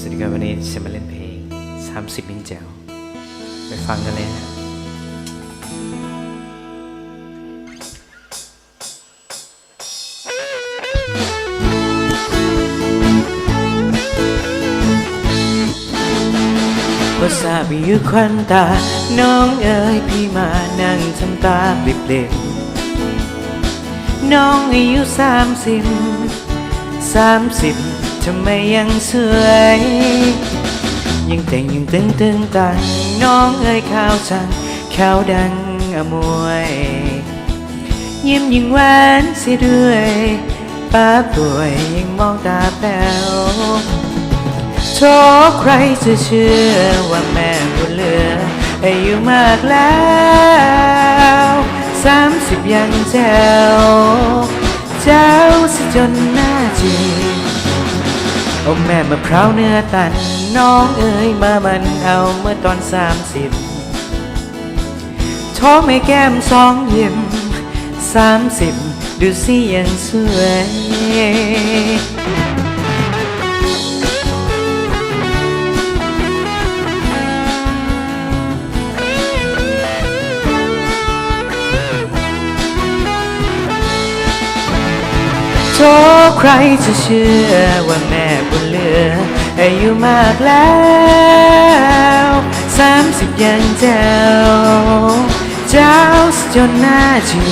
สวัสดีครับวันนี้จะมาเล่นเพลง 30 มิงแจวไปฟังกันเลยนะภาษาบิอยู่ควันตา น้องเอ๋ยพี่มานั่งทำตาปลิบๆน้องอายุสามสิบสามสิบ ทำไมยังสวย ยังแต่งยังตึงตึงตังน้องเอ้ยข้าวจังข้าวดังอมวย ยิ้มยิ่งหวานเสียด้วยป้าป่วยยังมองตาแป๋วโชคใครจะเชื่อว่าแม่บุญเหลืออายุมากแล้วสามสิบยังแจ๋วเจ้าสิจนหน้าจี โอ้แม่มะพร้าวเนื้อตัน น้องเอ๋ยมามันเอาเมื่อตอนสามสิบท้องไม่แก้มสองยิ้มสามสิบดูสิยังสวย โชคใครจะเชื่อว่าแม่บุญเหลืออายุมากแล้วสามสิบยังเจ้า เจ้าสจนหน้าจี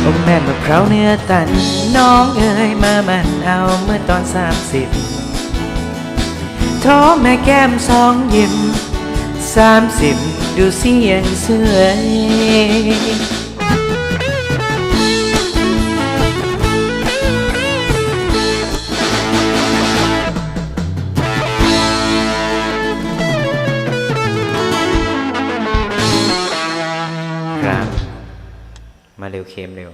โอ้แม่มะพร้าวเนื้อตัน น้องเอ๋ยมามันเอาเมื่อตอนสามสิบท้อแม่แก้มสองยิ้มสามสิบดูเสิยังสวย มาเร็วเค็มเร็ว